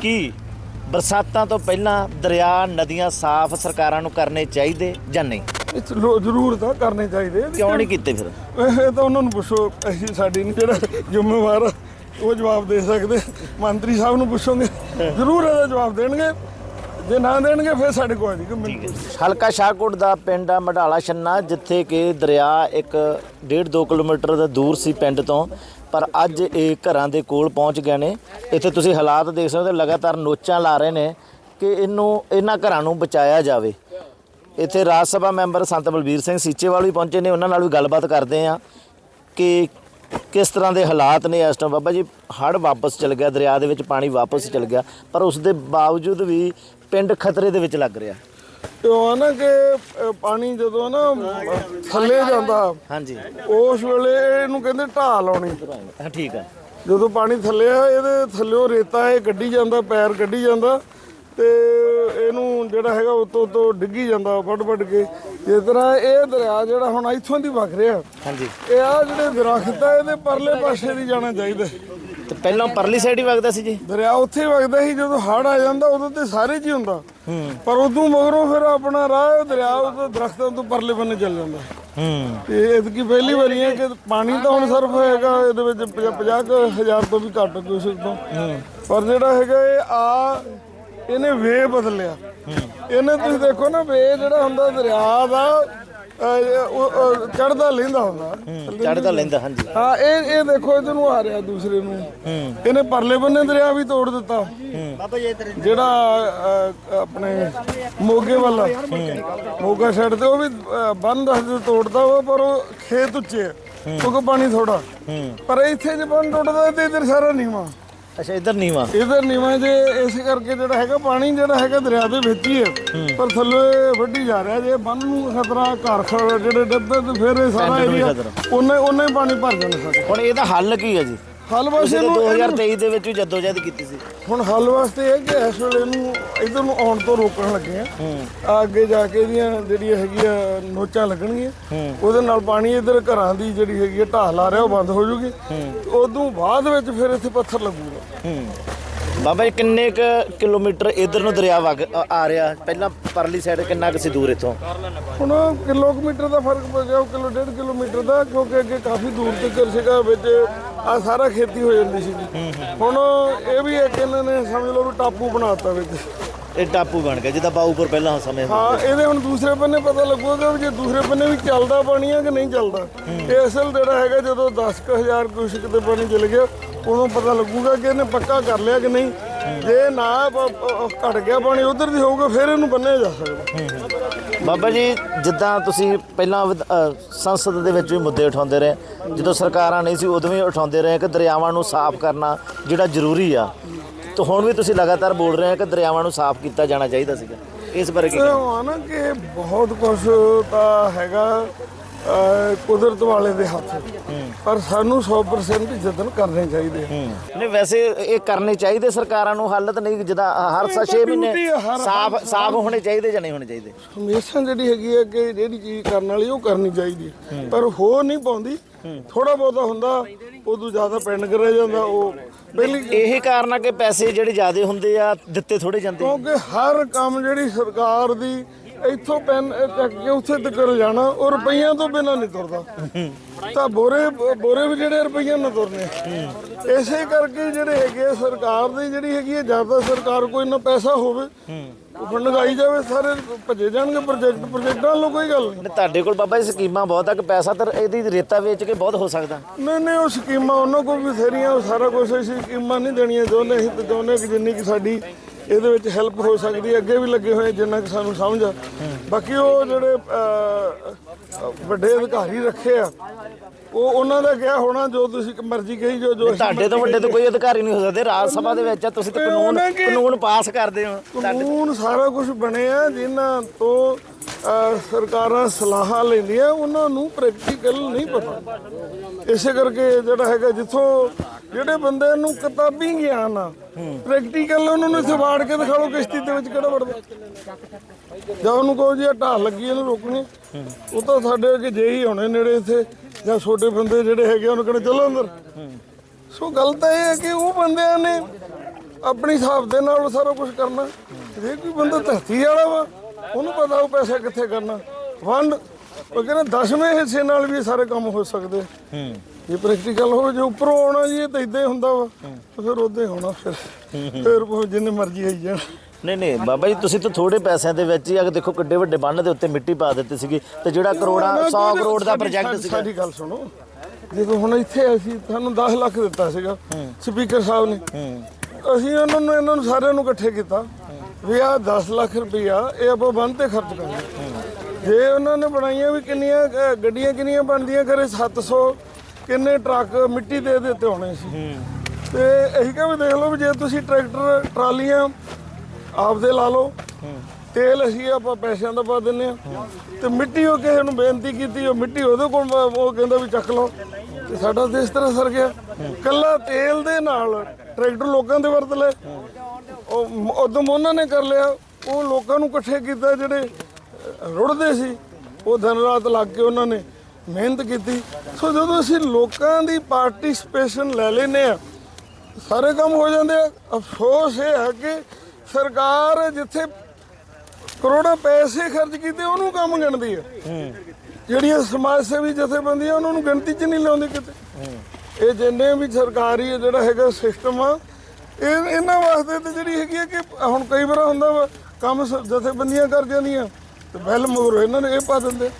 ਕੀ ਬਰਸਾਤਾਂ ਤੋਂ ਪਹਿਲਾਂ ਦਰਿਆ ਨਦੀਆਂ ਸਾਫ਼ ਸਰਕਾਰਾਂ ਨੂੰ ਕਰਨੇ ਚਾਹੀਦੇ ਜਾਂ ਨਹੀਂ? ਇਹ 'ਚ ਲੋ- ਜ਼ਰੂਰ ਤਾਂ ਕਰਨੇ ਚਾਹੀਦੇ ਕਿਉਂ ਨਹੀਂ ਕੀਤੇ ਫਿਰ? ਇਹ ਤਾਂ ਉਹਨਾਂ ਨੂੰ ਪੁੱਛੋ ਅਸੀਂ ਸਾਡੀ ਨਹੀਂ ਜਿਹੜਾ ਜ਼ਿੰਮੇਵਾਰ ਆ, ਉਹ ਜਵਾਬ ਦੇ ਸਕਦੇ ਮੰਤਰੀ ਸਾਹਿਬ ਨੂੰ ਪੁੱਛੋਗੇ ਜ਼ਰੂਰ ਇਹਦਾ ਜਵਾਬ ਦੇਣਗੇ। ਜੇ ਨਾ ਦੇਣਗੇ ਫਿਰ ਸਾਡੇ ਕੋਲ ਨਹੀਂ ਕਿ ਹਲਕਾ ਸ਼ਾਹਕੋਟ ਦਾ ਪਿੰਡ ਆ ਮਢਾਲਾ ਛੰਨਾ ਜਿੱਥੇ ਕਿ ਦਰਿਆ ਇੱਕ 1.5 ਕਿਲੋਮੀਟਰ ਦਾ ਦੂਰ ਸੀ ਪਿੰਡ ਤੋਂ। ਪਰ ਅੱਜ ਇਹ ਘਰਾਂ ਦੇ ਕੋਲ ਪਹੁੰਚ ਗਏ ਨੇ। ਇੱਥੇ ਤੁਸੀਂ ਹਾਲਾਤ ਦੇਖ ਸਕਦੇ ਹੋ ਲਗਾਤਾਰ ਨੋਚਾਂ ਲਾ ਰਹੇ ਨੇ ਕਿ ਇਹਨੂੰ, ਇਹਨਾਂ ਘਰਾਂ ਨੂੰ ਬਚਾਇਆ ਜਾਵੇ। ਇੱਥੇ ਰਾਜ ਸਭਾ ਮੈਂਬਰ ਸੰਤ ਬਲਬੀਰ ਸਿੰਘ ਸੀਚੇਵਾਲ ਵੀ ਪਹੁੰਚੇ ਨੇ, ਉਹਨਾਂ ਨਾਲ ਵੀ ਗੱਲਬਾਤ ਕਰਦੇ ਆ ਕਿ ਕਿਸ ਤਰ੍ਹਾਂ ਦੇ ਹਾਲਾਤ ਨੇ ਇਸ ਟਾਈਮ ਬਾਬਾ ਜੀ ਹੜ ਵਾਪਸ ਚਲ ਗਿਆ, ਦਰਿਆ ਦੇ ਵਿੱਚ ਪਾਣੀ ਵਾਪਸ ਚਲ ਗਿਆ, ਪਰ ਉਸ ਦੇ ਬਾਵਜੂਦ ਵੀ ਪਿੰਡ ਖਤਰੇ ਦੇ ਵਿੱਚ ਲੱਗ ਰਿਹਾ। ਤੇ ਉਹ ਆ ਨਾ ਕਿ ਪਾਣੀ ਜਦੋਂ ਨਾ ਥੱਲੇ ਜਾਂਦਾ ਹਾਂਜੀ। ਉਸ ਵੇਲੇ ਇਹਨੂੰ ਕਹਿੰਦੇ ਢਾਲ ਆਉਣੀ ਹਾਂ ਠੀਕ ਹੈ ਜਦੋਂ ਪਾਣੀ ਥੱਲੇ ਆ ਇਹਦੇ ਥੱਲੇੋਂ ਰੇਤਾ ਇਹ ਕੱਢੀ ਜਾਂਦਾ ਪੈਰ ਕੱਢੀ ਜਾਂਦਾ ਤੇ ਇਹਨੂੰ ਜਿਹੜਾ ਹੈਗਾ ਉਤੋਂ ਤੋਂ ਡਿੱਗੀ ਜਾਂਦਾ ਫੜ ਫੜ ਕੇ। ਜਿਸ ਤਰ੍ਹਾਂ ਇਹ ਦਰਿਆ ਜਿਹੜਾ ਹੁਣ ਇੱਥੋਂ ਦੀ ਵਗ ਰਿਹਾ ਹਾਂਜੀ। ਇਹ ਆ ਜਿਹੜੇ ਦਰਖਤ ਆ ਇਹਦੇ ਪਰਲੇ ਪਾਸੇ ਦੀ ਜਾਣਾ ਚਾਹੀਦਾ। ਤੇ ਪਹਿਲਾਂ ਪਰਲੀ ਸਾਈਡ ਹੀ ਵਗਦਾ ਸੀ ਜੀ। ਦਰਿਆ ਉੱਥੇ ਵਗਦਾ ਸੀ ਜਦੋਂ ਹੜ ਆ ਜਾਂਦਾ ਉਦੋਂ ਤੇ ਸਾਰੇ ਹੀ ਹੁੰਦਾ। ਪਰ ਉਦੋਂ ਮਗਰੋਂ ਫਿਰ ਆਪਣਾ ਰਾਹ ਦਰਿਆ ਉਹ ਦਰਖਤਾਂ ਤੋਂ ਪਰਲੇ ਬੰਨੇ ਚੱਲ ਜਾਂਦਾ। ਹੂੰ। ਤੇ ਇਤਕੀ ਪਹਿਲੀ ਵਾਰੀ ਹੈ ਕਿ ਪਾਣੀ ਤਾਂ ਹੁਣ ਸਰਫ ਹੈਗਾ ਇਹਦੇ ਵਿੱਚ 50 ਹਜ਼ਾਰ ਤੋਂ ਵੀ ਘੱਟ ਕੁਛ ਤੋਂ। ਪਰ ਜਿਹੜਾ ਹੈਗਾ ਇਹ ਆ ਇਹਨੇ ਵੇ ਬਦਲਿਆ। ਇਹਨੇ ਤੁਸੀਂ ਦੇਖੋ ਨਾ ਵੇ ਜਿਹੜਾ ਹੁੰਦਾ ਦਰਿਆ ਦਾ ਚੜਦਾ ਲੈਂਦਾ ਹੁੰਦਾ। ਚੜਦਾ ਲੈਂਦਾ ਹਾਂਜੀ। ਹਾਂ ਇਹ ਇਹ ਦੇਖੋ ਇਧਰ ਨੂੰ ਆ ਰਿਹਾ ਦੂਸਰੇ ਨੂੰ। ਇਹਨੇ ਪਰਲੇ ਬੰਨੇ ਦਰਿਆ ਵੀ ਤੋੜ ਦਿੱਤਾ। ਜਿਹੜਾ ਆਪਣੇ ਮੋਗੇ ਵਾਲਾ ਮੋਗਾ ਸਾਈਡ ਤੇ ਉਹ ਵੀ ਅ, ਬੰਨ ਦੱਸ ਦੇ ਤੋੜਦਾ ਵਾ ਪਰ ਉਹ ਖੇਤ ਉੱਚੇ ਕਿਉਂਕਿ ਪਾਣੀ ਥੋੜਾ ਪਰ ਇੱਥੇ ਜੇ ਬੰਨ ਟੁੱਟਦਾ ਤੇ ਇਧਰ ਸਾਰਾ ਨੀਵਾ। ਅੱਛਾ ਇੱਧਰ ਨੀਵਾ। ਇਧਰ ਨੀਵਾ ਜੇ ਇਸ ਕਰਕੇ ਜਿਹੜਾ ਹੈਗਾ ਪਾਣੀ ਜਿਹੜਾ ਹੈਗਾ ਦਰਿਆ ਦੇ ਵਿੱਚ ਹੀ ਹੈ। ਪਰ ਥੱਲੇ ਵੱਢੀ ਜਾ ਰਿਹਾ ਜੇ ਬੰਨ ਨੂੰ ਖਤਰਾ ਘਰ ਖੜ ਜਿਹੜੇ ਡੱਬੇ ਤੇ ਫਿਰ ਇਹ ਸਾਰਾ ਏਰੀਆ। ਉਹਨੇ ਉਹਨੇ ਹੀ ਪਾਣੀ ਭਰ ਜਾਣਾ ਸਾਡਾ। ਹੁਣ ਇਹਦਾ ਹੱਲ ਕੀ ਹੈ ਜੀ? ਹੱਲ ਵਾਸਤੇ ਨੂੰ 2023 ਦੇ ਵਿੱਚ ਜਦੋਜਹਿਦ ਕੀਤੀ ਸੀ। ਹੁਣ ਹੱਲ ਵਾਸਤੇ ਇਹ ਕਿ ਇਸ ਵੇਲੇ ਨੂੰ ਇਧਰ ਨੂੰ ਆਉਣ ਤੋਂ ਰੋਕਣ ਲੱਗੇ ਆ। ਆ ਅੱਗੇ ਜਾ ਕੇ ਇਹਦੀਆਂ ਜਿਹੜੀਆਂ ਹੈਗੀਆਂ ਨੋਚਾਂ ਲੱਗਣਗੀਆਂ ਉਹਦੇ ਨਾਲ ਪਾਣੀ ਇਧਰ ਘਰਾਂ ਦੀ ਜਿਹੜੀ ਹੈਗੀ ਢਾਲ ਆ ਰਿਹਾ ਉਹ ਬੰਦ ਹੋ ਜੂਗੀ। ਉਦੋਂ ਬਾਅਦ ਵਿੱਚ ਫਿਰ ਇੱਥੇ ਪੱਥਰ ਲੱਗੂਗਾ। ਹੂੰ। ਬਾਬਾ ਜੀ ਕਿੰਨੇ ਕੁ ਕਿਲੋਮੀਟਰ ਇੱਧਰ ਨੂੰ ਦਰਿਆ ਵਗ ਆ- ਆ ਰਿਹਾ? ਪਹਿਲਾਂ ਪਰਲੀ ਸਾਈਡ ਕਿੰਨਾ ਕੁ ਸੀ ਦੂਰ ਇੱਥੋਂ? ਹੁਣ ਕਿਲੋਮੀਟਰ ਦਾ ਫ਼ਰਕ ਪੈ ਗਿਆ ਉਹ ਕਿਲੋ ਡੇਢ ਕਿਲੋਮੀਟਰ ਦਾ ਕਿਉਂਕਿ ਅੱਗੇ ਕਾਫੀ ਦੂਰ ਤੱਕ ਸੀਗਾ ਵਿੱਚ ਆ ਸਾਰਾ ਖੇਤੀ ਹੋ ਜਾਂਦੀ ਸੀ ਹੁਣ ਇਹ ਵੀ ਇੱਕ ਇਹਨਾਂ ਨੇ ਸਮਝ ਲਓ ਵੀ ਟਾਪੂ ਬਣਾਤਾ ਵਿੱਚ। ਇਹ ਟਾਪੂ ਬਣ ਗਿਆ ਜਿੱਦਾਂ ਬਾਊਪੁਰ ਪਹਿਲਾਂ ਸਮੇਂ ਹਾਂ ਇਹਦੇ ਹੁਣ ਦੂਸਰੇ ਬੰਨੇ ਪਤਾ ਲੱਗੂਗਾ ਵੀ ਜੇ ਦੂਸਰੇ ਬੰਨੇ ਵੀ ਚੱਲਦਾ ਪਾਣੀ ਆ ਕਿ ਨਹੀਂ ਚੱਲਦਾ। ਇਹ ਅਸਲ ਜਿਹੜਾ ਹੈਗਾ ਜਦੋਂ 10000 ਕੁਸ਼ਕ ਤੇ ਪਾਣੀ ਚਲ ਗਿਆ ਉਦੋਂ ਪਤਾ ਲੱਗੂਗਾ ਕਿ ਇਹਨੇ ਪੱਕਾ ਕਰ ਲਿਆ ਕਿ ਨਹੀਂ। ਜੇ ਨਾ ਘਟ ਗਿਆ ਪਾਣੀ ਉਧਰ ਦੀ ਹੋਊਗਾ ਫਿਰ ਇਹਨੂੰ ਬੰਨਿਆ ਜਾ ਸਕਦਾ। ਬਾਬਾ ਜੀ ਜਿੱਦਾਂ ਤੁਸੀਂ ਪਹਿਲਾਂ ਸੰਸਦ ਦੇ ਵਿੱਚ ਵੀ ਮੁੱਦੇ ਉਠਾਉਂਦੇ ਰਹੇ ਜਦੋਂ ਸਰਕਾਰਾਂ ਨਹੀਂ ਸੀ ਉਦੋਂ ਵੀ ਉਠਾਉਂਦੇ ਰਹੇ ਕਿ ਦਰਿਆਵਾਂ ਨੂੰ ਸਾਫ਼ ਕਰਨਾ ਜਿਹੜਾ ਜ਼ਰੂਰੀ ਆ। ਤੇ ਹੁਣ ਵੀ ਤੁਸੀਂ ਲਗਾਤਾਰ ਬੋਲ ਰਹੇ ਹੋ ਕਿ ਦਰਿਆਵਾਂ ਨੂੰ ਸਾਫ਼ ਕੀਤਾ ਜਾਣਾ ਚਾਹੀਦਾ ਸੀਗਾ। ਇਸ ਬਾਰੇ ਕੀ ਆ ਨਾ ਕਿ ਬਹੁਤ ਕੁਝ ਤਾਂ ਹੈਗਾ। ਕੁਦਰਤ ਵਾਲੇ ਦੇ ਹੱਥ। ਪਰ ਸਾਨੂੰ 100% ਯਤਨ ਕਰਨੇ ਚਾਹੀਦੇ ਨਹੀਂ ਵੈਸੇ ਇਹ ਕਰਨੇ ਚਾਹੀਦੇ ਸਰਕਾਰਾਂ ਨੂੰ ਹੱਲ ਤਾਂ ਨਹੀਂ ਜਿੱਦਾਂ ਹਰ ਇਹ ਤਾਂ 6 ਮਹੀਨੇ ਸਾਫ਼ ਸਾਫ਼ ਹੋਣੇ ਚਾਹੀਦੇ ਜਾਂ ਨਹੀਂ ਹੋਣੇ ਚਾਹੀਦੇ? ਹਮੇਸ਼ਾ ਜਿਹੜੀ ਹੈਗੀ ਹੈ ਕਿ ਜਿਹੜੀ ਚੀਜ਼ ਕਰਨ ਵਾਲੀ ਉਹ ਕਰਨੀ ਚਾਹੀਦੀ। ਪਰ ਹੋ ਨਹੀਂ ਪਾਉਂਦੀ ਥੋੜਾ ਬਹੁਤਾ ਹੁੰਦਾ ਉਦੋਂ ਜ਼ਿਆਦਾ ਪੈਂਡ ਕਰਿਆ ਜਾਂਦਾ ਉਹ ਪਹਿਲੀ ਇਹੀ ਕਾਰਨ ਆ ਕਿ ਪੈਸੇ ਜਿਹੜੇ ਜ਼ਿਆਦੇ ਹੁੰਦੇ ਆ ਦਿੱਤੇ ਥੋੜੇ ਜਾਂਦੇ ਕਿਉਂਕਿ ਹਰ ਕੰਮ ਜਿਹੜੀ ਸਰਕਾਰ ਦੀ ਇੱਥੋਂ ਪੈਨ ਚੱਕ ਕੇ ਉੱਥੇ ਤੱਕ ਜਾਣਾ ਉਹ ਰੁਪਈਆਂ ਤੋਂ ਬਿਨਾਂ ਨਹੀਂ ਤੁਰਦਾ। ਤਾਂ ਬੋਰੇ ਬੋਰੇ ਵੀ ਜਿਹੜੇ ਰੁਪਈਆਂ ਨਾਲ ਤੁਰਨੇ ਇਸੇ ਕਰਕੇ ਜਿਹੜੇ ਹੈਗੇ ਸਰਕਾਰ ਦੀ ਜਿਹੜੀ ਹੈਗੀ ਹੈ ਜ਼ਿਆਦਾ ਸਰਕਾਰ ਕੋਈ ਨਾ ਪੈਸਾ ਹੋਵੇ ਫੰਡ ਲਗਾਈ ਜਾਵੇ ਸਾਰੇ ਭੱਜੇ ਜਾਣਗੇ ਪ੍ਰੋਜੈਕਟ ਪ੍ਰੋਜੈਕਟਾਂ ਵੱਲੋਂ ਕੋਈ ਗੱਲ ਨਹੀਂ। ਤੁਹਾਡੇ ਕੋਲ ਬਾਬਾ ਜੀ ਸਕੀਮਾਂ ਬਹੁਤ ਆ ਕਿ ਪੈਸਾ ਤਾਂ ਇਹਦੀ ਰੇਤਾ ਵੇਚ ਕੇ ਬਹੁਤ ਹੋ ਸਕਦਾ। ਨਹੀਂ ਨਹੀਂ ਉਹ ਸਕੀਮਾਂ ਉਹਨਾਂ ਕੋਲ ਵੀ ਬਥੇਰੀਆਂ ਉਹ ਸਾਰਾ ਕੁਝ ਅਸੀਂ ਸਕੀਮਾਂ ਨਹੀਂ ਦੇਣੀਆਂ ਚਾਹੁੰਦੇ ਕਿ ਜਿੰਨੀ ਕਿ ਸਾਡੀ ਇਹਦੇ ਵਿੱਚ ਹੈਲਪ ਹੋ ਸਕਦੀ ਹੈ ਅੱਗੇ ਵੀ ਲੱਗੇ ਹੋਏ ਜਿੰਨਾ ਕਿ ਸਾਨੂੰ ਸਮਝ ਆ। ਬਾਕੀ ਉਹ ਜਿਹੜੇ ਵੱਡੇ ਅਧਿਕਾਰੀ ਰੱਖੇ ਆ ਉਹ ਉਹਨਾਂ ਦਾ ਕਿਹਾ ਹੋਣਾ ਜੋ ਤੁਸੀਂ ਮਰਜ਼ੀ ਕਹੀ ਜੋ ਜੋ ਤੁਹਾਡੇ ਤੋਂ ਵੱਡੇ ਤਾਂ ਕੋਈ ਅਧਿਕਾਰੀ ਨਹੀਂ ਹੋ ਸਕਦੇ ਰਾਜ ਸਭਾ ਦੇ ਵਿੱਚ ਤੁਸੀਂ ਤਾਂ ਕਾਨੂੰਨ ਕਾਨੂੰਨ ਪਾਸ ਕਰਦੇ ਹੋ। ਕਾਨੂੰਨ ਸਾਰਾ ਕੁਝ ਬਣਿਆ ਜਿਨ੍ਹਾਂ ਤੋਂ ਸਰਕਾਰਾਂ ਸਲਾਹਾਂ ਲੈਂਦੀਆਂ ਉਹਨਾਂ ਨੂੰ ਪ੍ਰੈਕਟੀਕਲ ਨਹੀਂ ਪਤਾ। ਇਸੇ ਕਰਕੇ ਜਿਹੜਾ ਹੈਗਾ ਜਿੱਥੋਂ ਜਿਹੜੇ ਬੰਦੇ ਨੂੰ ਕਿਤਾਬੀ ਗਿਆਨ ਆ ਪ੍ਰੈਕਟੀਕਲ ਉਹਨਾਂ ਨੂੰ ਇੱਥੇ ਕੇ ਦਿਖਾ ਲਓ ਕਿਸ਼ਤੀ ਦੇ ਵਿੱਚ ਕਿਹੜਾ ਵੜਦਾ। ਜਾਂ ਉਹਨੂੰ ਕਹੋ ਜੀ, ਇਹ ਢਾਲ ਲੱਗੀ, ਇਹਨੂੰ ਰੋਕਣੀ। ਉਹ ਤਾਂ ਸਾਡੇ ਅੱਗੇ ਜੇ ਹੀ ਹੋਣੇ ਨੇੜੇ ਇੱਥੇ, ਜਾਂ ਛੋਟੇ ਬੰਦੇ ਜਿਹੜੇ ਹੈਗੇ ਉਹਨੂੰ ਕਹਿੰਦੇ, ਚਲੋ ਅੰਦਰ। ਸੋ ਗੱਲ ਤਾਂ ਇਹ ਹੈ ਕਿ ਉਹ ਬੰਦਿਆਂ ਨੇ ਆਪਣੀ ਹਿਸਾਬ ਦੇ ਨਾਲ ਸਾਰਾ ਕੁਝ ਕਰਨਾ। ਜੇ ਕੋਈ ਬੰਦਾ ਧਰਤੀ ਵਾਲਾ ਵਾ, ਉਹਨੂੰ ਪਤਾ ਉਹ ਪੈਸਾ ਕਿੱਥੇ ਕਰਨਾ। ਵੰਡ, ਉਹ ਕਹਿੰਦਾ, ਦਸਵੇਂ ਹਿੱਸੇ ਨਾਲ ਵੀ ਇਹ ਸਾਰੇ ਕੰਮ ਹੋ ਸਕਦੇ। ਹੂੰ ਇਹ ਪ੍ਰੈਕਟੀਕਲ ਹੋਵੇ ਜੇ ਉੱਪਰੋਂ ਆਉਣਾ ਜੀ ਇਹ ਤਾਂ ਇਦਾਂ ਹੀ ਹੁੰਦਾ ਵਾ। ਤੇ ਫਿਰ ਉਦਾਂ ਹੀ ਹੋਣਾ ਫਿਰ। ਫਿਰ ਭਾਵੇਂ ਜਿੰਨੇ ਮਰਜ਼ੀ ਆਈ ਜਾਣ। ਨਹੀਂ ਨਹੀਂ ਬਾਬਾ ਜੀ ਤੁਸੀਂ ਤਾਂ ਥੋੜੇ ਪੈਸਿਆਂ ਦੇ ਵਿੱਚ ਹੀ ਆ ਕੇ ਦੇਖੋ ਕਿੱਡੇ ਵੱਡੇ ਬੰਨ ਦੇ ਉੱਤੇ ਮਿੱਟੀ ਪਾ ਦਿੱਤੀ ਸੀਗੀ ਤੇ ਜਿਹੜਾ ਕਰੋੜਾਂ 100 ਕਰੋੜ ਦਾ ਪ੍ਰੋਜੈਕਟ ਸੀਗਾ। ਸਾਡੀ ਗੱਲ ਸੁਣੋ। ਜਦੋਂ ਹੁਣ ਇੱਥੇ ਅਸੀਂ ਤੁਹਾਨੂੰ 10 ਲੱਖ ਦਿੱਤਾ ਸੀਗਾ ਸਪੀਕਰ ਸਾਹਿਬ ਨੇ। ਅਸੀਂ ਉਹਨਾਂ ਨੂੰ ਇਹਨਾਂ ਨੂੰ ਸਾਰਿਆਂ ਨੂੰ ਇਕੱਠੇ ਕੀਤਾ। ਵੀ ਆਹ 10 ਲੱਖ ਰੁਪਇਆ ਇਹ ਆਪਾਂ ਬੰਦ ਤੇ ਖਰਚ ਕਰਨਾ ਜੇ ਉਹਨਾਂ ਨੇ ਬਣਾਈਆਂ ਵੀ ਕਿੰਨੀਆਂ ਗੱਡੀਆਂ ਕਿੰਨੀਆਂ ਬਣਦੀਆਂ ਕਰੇ 700 ਕਿੰਨੇ ਟਰੱਕ ਮਿੱਟੀ ਦੇ ਦਿੱਤੇ ਹੋਣੇ ਸੀ। ਤੇ ਕਿਹਾ ਵੀ ਦੇਖ ਲਓ ਵੀ ਜੇ ਤੁਸੀਂ ਟਰੈਕਟਰ ਟਰਾਲੀਆਂ ਆਪਦੇ ਲਾ ਲਓ ਤੇਲ ਅਸੀਂ ਆਪਾਂ ਪੈਸਿਆਂ ਦਾ ਪਾ ਦਿੰਨੇ ਆ ਤੇ ਮਿੱਟੀ ਉਹ ਕਿਸੇ ਨੂੰ ਬੇਨਤੀ ਕੀਤੀ ਉਹ ਮਿੱਟੀ ਉਹਦੇ ਕੋਲ ਉਹ ਕਹਿੰਦਾ ਵੀ ਚੱਕ ਲਓ। ਤੇ ਸਾਡਾ ਇਸ ਤਰ੍ਹਾਂ ਸਰ ਗਿਆ। ਕੱਲਾ ਤੇਲ ਦੇ ਨਾਲ ਟਰੈਕਟਰ ਲੋਕਾਂ ਦੇ ਵਰਤ ਲਏ। ਉਹ ਉਦੋਂ ਉਹਨਾਂ ਨੇ ਕਰ ਲਿਆ। ਉਹ ਲੋਕਾਂ ਨੂੰ ਇਕੱਠੇ ਕੀਤਾ ਜਿਹੜੇ ਰੁੜਦੇ ਸੀ। ਉਹ ਦਿਨ ਰਾਤ ਲੱਗ ਕੇ ਉਹਨਾਂ ਨੇ ਮਿਹਨਤ ਕੀਤੀ। ਸੋ ਜਦੋਂ ਅਸੀਂ ਲੋਕਾਂ ਦੀ ਪਾਰਟਿਸਪੇਸ਼ਨ ਲੈ ਲੈਨੇ ਆ ਸਾਰੇ ਕੰਮ ਹੋ ਜਾਂਦੇ ਆ। ਅਫਸੋਸ ਇਹ ਹੈ ਕਿ ਸਰਕਾਰ ਜਿੱਥੇ ਕਰੋੜਾਂ ਪੈਸੇ ਖਰਚ ਕੀਤੇ, ਉਹਨੂੰ ਕੰਮ ਗਿਣਦੀ ਹੈ ਜਿਹੜੀਆਂ ਸਮਾਜ ਸੇਵੀ ਜਥੇਬੰਦੀਆਂ, ਉਹਨਾਂ ਨੂੰ ਗਿਣਤੀ 'ਚ ਨਹੀਂ ਲਾਉਂਦੀ ਕਿਤੇ। ਇਹ ਜਿੰਨੇ ਵੀ ਸਰਕਾਰੀ ਜਿਹੜਾ ਹੈਗਾ ਸਿਸਟਮ ਆ, ਇਹ ਇਹਨਾਂ ਵਾਸਤੇ ਤੇ ਜਿਹੜੀ ਹੈਗੀ ਹੈ ਕਿ ਹੁਣ ਕਈ ਵਾਰ ਹੁੰਦਾ ਵਾ, ਕੰਮ ਜਥੇਬੰਦੀਆਂ ਕਰ ਜਾਂਦੀਆਂ, ਤੇ ਬੈਲ ਮਗਰੋਂ ਇਹਨਾਂ ਨੇ ਇਹ ਪਾ ਦਿੰਦੇ।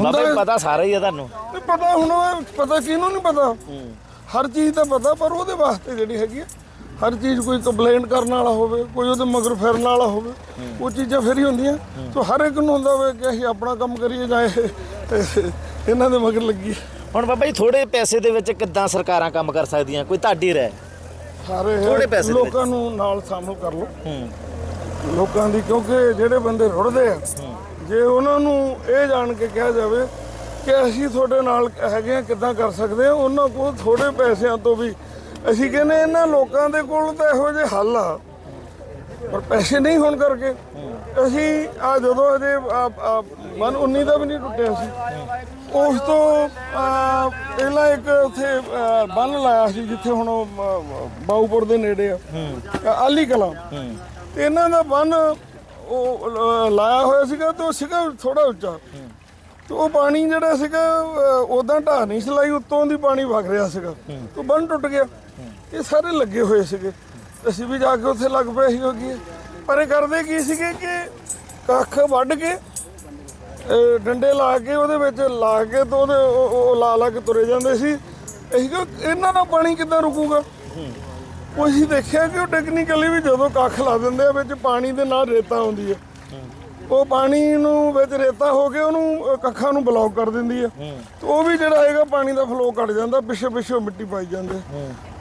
ਬਾਬਾ ਜੀ ਪਤਾ ਸਾਰਾ ਹੀ ਆ ਤੁਹਾਨੂੰ। ਨਹੀਂ ਪਤਾ ਹੁਣ ਉਹ ਪਤਾ ਕਿਹਨੂੰ ਨਹੀਂ ਪਤਾ। ਹਰ ਚੀਜ਼ ਦਾ ਪਤਾ ਪਰ ਉਹਦੇ ਵਾਸਤੇ ਜਿਹੜੀ ਹੈਗੀ ਆ ਹਰ ਚੀਜ਼ ਕੋਈ ਕੰਪਲੇਂਟ ਕਰਨ ਵਾਲਾ ਹੋਵੇ ਕੋਈ ਉਹਦੇ ਮਗਰ ਫਿਰਨ ਵਾਲਾ ਹੋਵੇ ਉਹ ਚੀਜ਼ਾਂ ਫਿਰ ਹੀ ਹੁੰਦੀਆਂ। ਸੋ ਹਰ ਇੱਕ ਨੂੰ ਹੁੰਦਾ ਹੋਵੇ ਕਿ ਅਸੀਂ ਆਪਣਾ ਕੰਮ ਕਰੀਏ ਜਾਂ ਇਹ ਇਹਨਾਂ ਦੇ ਮਗਰ ਲੱਗੀ। ਹੁਣ ਬਾਬਾ ਜੀ ਥੋੜੇ ਪੈਸੇ ਦੇ ਵਿੱਚ ਕਿੱਦਾਂ ਸਰਕਾਰਾਂ ਕੰਮ ਕਰ ਸਕਦੀਆਂ? ਕੋਈ ਤੁਹਾਡੀ ਰਾਏ? ਸਾਰੇ ਪੈਸੇ ਵਿੱਚ। ਲੋਕਾਂ ਨੂੰ ਨਾਲ ਸ਼ਾਮਲ ਕਰ ਲਓ। ਲੋਕਾਂ ਦੀ ਕਿਉਂਕਿ ਜਿਹੜੇ ਬੰਦੇ ਰੁੜਦੇ ਆ ਜੇ ਉਹਨਾਂ ਨੂੰ ਇਹ ਜਾਣ ਕੇ ਕਿਹਾ ਜਾਵੇ ਕਿ ਅਸੀਂ ਤੁਹਾਡੇ ਨਾਲ ਹੈਗੇ ਆ ਕਿੱਦਾਂ ਕਰ ਸਕਦੇ ਆ ਉਹਨਾਂ ਕੋਲ ਥੋੜੇ ਪੈਸਿਆਂ ਤੋਂ ਵੀ। ਅਸੀਂ ਕਹਿੰਦੇ ਇਹਨਾਂ ਲੋਕਾਂ ਦੇ ਕੋਲ ਤਾਂ ਇਹੋ ਜਿਹੇ ਹੱਲ ਆ ਪਰ ਪੈਸੇ ਨਹੀਂ ਹੋਣ ਕਰਕੇ। ਅਸੀਂ ਆ ਜਦੋਂ ਅਜੇ ਮਨ 19 ਦਾ ਵੀ ਨਹੀਂ ਟੁੱਟਿਆ ਸੀ। ਉਸ ਤੋਂ ਪਹਿਲਾਂ ਇੱਕ ਉੱਥੇ ਬੰਨ ਲਾਇਆ ਸੀ ਜਿੱਥੇ ਹੁਣ ਬਾਊਪੁਰ ਦੇ ਨੇੜੇ ਆ। ਆਲੀ ਕਲਾਂ। ਤੇ ਇਹਨਾਂ ਦਾ ਬੰਨ ਉਹ ਲ- ਲਾਇਆ ਹੋਇਆ ਸੀਗਾ ਤੇ ਉਹ ਸੀਗਾ ਥੋੜਾ ਉੱਚਾ। ਤੇ ਉਹ ਪਾਣੀ ਜਿਹੜਾ ਸੀਗਾ ਉਦਾਂ ਢਾਹ ਨਹੀਂ ਸਲਾਈ ਉੱਤੋਂ ਦੀ ਪਾਣੀ ਵਗ ਰਿਹਾ ਸੀਗਾ। ਤੇ ਬੰਨ ਟੁੱਟ ਗਿਆ। ਇਹ ਸਾਰੇ ਲੱਗੇ ਹੋਏ ਸੀਗੇ। ਅਸੀਂ ਵੀ ਜਾ ਕੇ ਉੱਥੇ ਲੱਗ ਪਏ ਸੀ ਹੋਗੀ ਪਰ ਇਹ ਕਰਦੇ ਕੀ ਸੀਗੇ ਕਿ ਕੱਖ ਵੱਢ ਕੇ ਇਹ ਡੰਡੇ ਲਾ ਕੇ ਉਹਦੇ ਵਿੱਚ ਲਾ ਕੇ ਤੇ ਉਹਦੇ ਉਹ ਉਹ ਲਾ ਲਾ ਕੇ ਤੁਰੇ ਜਾਂਦੇ ਸੀ। ਅਸੀਂ ਕਿਹਾ ਇਹਨਾਂ ਦਾ ਪਾਣੀ ਕਿੱਦਾਂ ਰੁਕੂਗਾ? ਉਹ ਅਸੀਂ ਦੇਖਿਆ ਕਿ ਉਹ ਟੈਕਨੀਕਲੀ ਵੀ ਜਦੋਂ ਕੱਖ ਲਾ ਦਿੰਦੇ ਆ ਵਿੱਚ ਪਾਣੀ ਦੇ ਨਾਲ ਰੇਤਾ ਆਉਂਦੀ ਹੈ ਉਹ ਪਾਣੀ ਨੂੰ ਵਿੱਚ ਰੇਤਾ ਹੋ ਕੇ ਉਹਨੂੰ ਕੱਖਾਂ ਨੂੰ ਬਲੌਕ ਕਰ ਦਿੰਦੀ ਹੈ। ਤੇ ਉਹ ਵੀ ਜਿਹੜਾ ਹੈਗਾ ਪਾਣੀ ਦਾ ਫਲੋ ਘਟ ਜਾਂਦਾ ਪਿੱਛੇ ਪਿੱਛੇ ਮਿੱਟੀ ਪਾਈ ਜਾਂਦੇ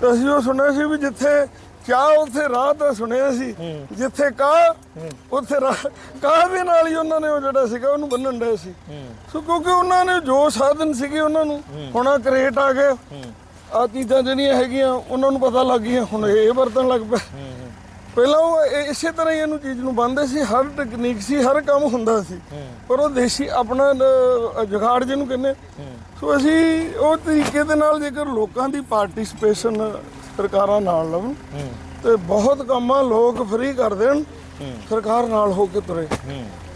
ਤੇ ਅਸੀਂ ਉਹ ਸੁਣਿਆ ਸੀ ਵੀ ਜਿੱਥੇ ਚਾਹ ਉੱਥੇ ਰਾਹ ਤਾਂ ਸੁਣਿਆ ਸੀ। ਜਿੱਥੇ ਕਾਹ ਉੱਥੇ ਰਾਹ ਕਾਹ ਦੇ ਨਾਲ ਹੀ ਉਹਨਾਂ ਨੇ ਉਹ ਜਿਹੜਾ ਸੀਗਾ ਉਹਨੂੰ ਬੰਨਣ ਡਏ ਸੀ। ਸੋ ਕਿਉਂਕਿ ਉਹਨਾਂ ਨੇ ਜੋ ਸਾਧਨ ਸੀਗੇ ਉਹਨਾਂ ਨੂੰ ਹੁਣ ਕਰੇਟ ਆ ਗਏ ਆ ਚੀਜ਼ਾਂ ਜਿਹੜੀਆਂ ਹੈਗੀਆਂ ਉਹਨਾਂ ਨੂੰ ਪਤਾ ਲੱਗ ਗਈਆਂ ਹੁਣ ਇਹ ਵਰਤਣ ਲੱਗ ਪਏ ਪਹਿਲਾਂ ਉਹ ਇਹ- ਇਸੇ ਤਰ੍ਹਾਂ ਹੀ ਇਹਨੂੰ ਚੀਜ਼ ਨੂੰ ਬੰਨਦੇ ਸੀ ਹਰ ਟੈਕਨੀਕ ਸੀ ਹਰ ਕੰਮ ਹੁੰਦਾ ਸੀ। ਪਰ ਉਹ ਦੇਸੀ ਆਪਣਾ ਅ, ਜੁਗਾੜ ਜਿਹਨੂੰ ਕਹਿੰਦੇ। ਸੋ ਅਸੀਂ ਉਹ ਤਰੀਕੇ ਦੇ ਨਾਲ ਜੇਕਰ ਲੋਕਾਂ ਦੀ ਪਾਰਟਿਸਪੇਸ਼ਨ ਸਰਕਾਰਾਂ ਨਾਲ ਲਵਣ ਤੇ ਬਹੁਤ ਕੰਮਾਂ ਲੋਕ ਫ੍ਰੀ ਕਰ ਦੇਣ ਸਰਕਾਰ ਨਾਲ ਹੋ ਕੇ ਤੁਰੇ।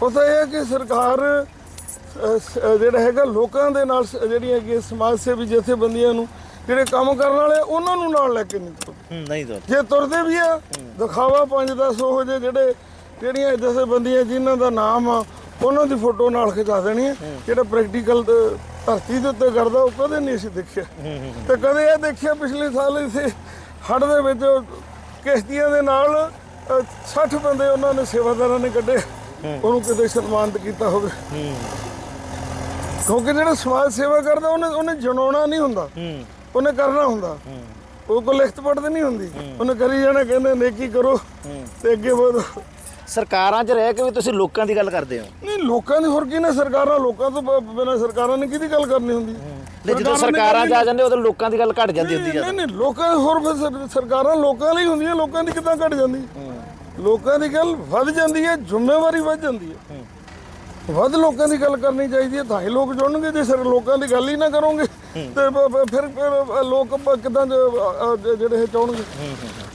ਪਤਾ ਇਹ ਹੈ ਕਿ ਸਰਕਾਰ ਸ- ਜਿਹੜਾ ਹੈਗਾ ਲੋਕਾਂ ਦੇ ਨਾਲ ਸ- ਜਿਹੜੀਆਂ ਕਿ ਸਮਾਜ ਸੇਵੀ ਜਥੇਬੰਦੀਆਂ ਨੂੰ ਜਿਹੜੇ ਕੰਮ ਕਰਨ ਵਾਲੇ ਉਹਨਾਂ ਨੂੰ ਨਾਲ ਲੈ ਕੇ ਨਹੀਂ ਤੁਰਦੇ। ਹੂੰ, ਨਹੀਂ ਦੋ ਜੇ ਤੁਰਦੇ ਵੀ ਆ ਦਿਖਾਵਾ 5-10 ਉਹ ਜਿਹੇ ਜਿਹੜੇ ਜਿਹੜੀਆਂ ਜਥੇਬੰਦੀਆਂ ਜਿਨ੍ਹਾਂ ਦਾ ਨਾਮ ਆ ਉਹਨਾਂ ਦੀ ਫੋਟੋ ਨਾਲ ਖਿਚਾ ਦੇਣੀ ਹੈ। ਜਿਹੜਾ ਪ੍ਰੈਕਟੀਕਲ ਧਰਤੀ ਦੇ ਉੱਤੇ ਕਰਦਾ ਉਹ ਕਦੇ ਨਹੀਂ ਅਸੀਂ ਦੇਖਿਆ। ਤੇ ਕਦੇ ਇਹ ਦੇਖਿਆ ਪਿਛਲੇ ਸਾਲ ਇਥੇ ਹੜ ਦੇ ਵਿੱਚ ਕਿਸ਼ਤੀਆਂ ਦੇ ਨਾਲ ਅ, 60 ਬੰਦੇ ਉਹਨਾਂ ਨੇ ਸੇਵਾਦਾਰਾਂ ਨੇ ਕੱਢੇ। ਉਹਨੂੰ ਕਿਤੇ ਸਨਮਾਨਿਤ ਕੀਤਾ ਹੋਵੇ। ਕਿਉਂਕਿ ਜਿਹੜਾ ਸਮਾਜ ਸੇਵਾ ਕਰਦਾ ਉਹਨੇ ਉਹਨੇ ਜਣਾਉਣਾ ਨਹੀਂ ਹੁੰਦਾ। ਹੂੰ। ਉਹਨੇ ਕਰਨਾ ਹੁੰਦਾ। ਉਹ ਕੋ ਲਿਖਤ ਪੜ੍ਹਦੇ ਨਹੀਂ ਹੁੰਦੀ। ਉਹਨੇ ਕਰੀ ਜਾਣਾ ਕਹਿੰਦੇ ਨੇਕੀ ਕਰੋ ਤੇ ਅੱਗੇ ਵਧੋ। ਸਰਕਾਰਾਂ 'ਚ ਰਹਿ ਕੇ ਵੀ ਤੁਸੀਂ ਲੋਕਾਂ ਦੀ ਗੱਲ ਕਰਦੇ ਹੋ? ਨਹੀਂ ਲੋਕਾਂ ਦੀ ਹੋਰ ਕੀ ਨੇ? ਸਰਕਾਰਾਂ ਲੋਕਾਂ ਤੋਂ ਬਿਨਾਂ ਸਰਕਾਰਾਂ ਨੇ ਕਿਹਦੀ ਗੱਲ ਕਰਨੀ ਹੁੰਦੀ? ਤੇ ਜਦੋਂ ਸਰਕਾਰਾਂ 'ਚ ਆ ਜਾਂਦੇ ਉਦੋਂ ਲੋਕਾਂ ਦੀ ਗੱਲ ਘਟ ਜਾਂਦੀ ਹੁੰਦੀ ਨਹੀਂ ਨਹੀਂ ਲੋਕਾਂ ਹੋਰ ਸਰਕਾਰਾਂ ਲੋਕਾਂ ਲਈ ਹੁੰਦੀਆਂ ਲੋਕਾਂ ਦੀ ਕਿੱਦਾਂ ਘਟ ਜਾਂਦੀ? ਲੋਕਾਂ ਦੀ ਗੱਲ ਵੱਧ ਜਾਂਦੀ ਹੈ ਜ਼ਿੰਮੇਵਾਰੀ ਵੱਧ ਜਾਂਦੀ ਹੈ। ਵੱਧ ਲੋਕਾਂ ਦੀ ਗੱਲ ਕਰਨੀ ਚਾਹੀਦੀ ਹੈ ਤਾਂ ਹੀ ਲੋਕ ਜੁੜਨਗੇ ਜੇ ਸਰ ਲੋਕਾਂ ਦੀ ਗੱਲ ਹੀ ਨਾ ਕਰੋਗੇ। ਤੇ ਫਿਰ ਫਿਰ ਲੋਕ ਕਿਦਾਂ ਜਿਹੜੇ ਇਹ ਚਾਹਣਗੇ?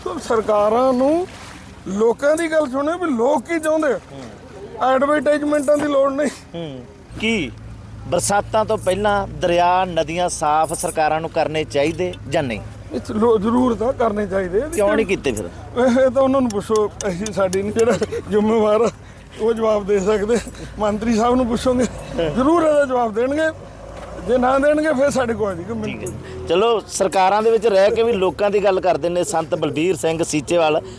ਸੋ ਸਰਕਾਰਾਂ ਨੂੰ ਲੋਕਾਂ ਦੀ ਗੱਲ ਸੁਣੇ ਵੀ ਲੋਕ ਕੀ ਚਾਹੁੰਦੇ ਆ? ਐਡਵਰਟਾਈਜ਼ਮੈਂਟਾਂ ਦੀ ਲੋੜ ਨਹੀਂ। ਹੂੰ। ਕੀ ਬਰਸਾਤਾਂ ਤੋਂ ਪਹਿਲਾਂ ਦਰਿਆ ਨਦੀਆਂ ਸਾਫ਼ ਸਰਕਾਰਾਂ ਨੂੰ ਕਰਨੇ ਚਾਹੀਦੇ ਜਾਂ ਨਹੀਂ? ਜ਼ਰੂਰ ਤਾਂ ਕਰਨੇ ਚਾਹੀਦੇ। ਕਿਉਂ ਨਹੀਂ ਕੀਤੇ ਫਿਰ? ਇਹ ਤਾਂ ਉਹਨਾਂ ਨੂੰ ਪੁੱਛੋ ਅਸੀਂ ਸਾਡੀ ਨਹੀਂ ਜਿਹੜਾ ਜ਼ਿੰਮੇਵਾਰ ਉਹ ਜਵਾਬ ਦੇ ਸਕਦੇ ਮੰਤਰੀ ਸਾਹਿਬ ਨੂੰ ਪੁੱਛੋਗੇ ਜ਼ਰੂਰ ਇਹਦਾ ਜਵਾਬ ਦੇਣਗੇ। ਜੇ ਨਾ ਦੇਣਗੇ ਫਿਰ ਸਾਡੇ ਕੋਲ ਨਹੀਂ ਕਿ ਚਲੋ ਸਰਕਾਰਾਂ ਦੇ ਵਿੱਚ ਰਹਿ ਕੇ ਵੀ ਲੋਕਾਂ ਦੀ ਗੱਲ ਕਰਦੇ ਨੇ। ਸੰਤ ਬਲਬੀਰ ਸਿੰਘ ਸੀਚੇਵਾਲ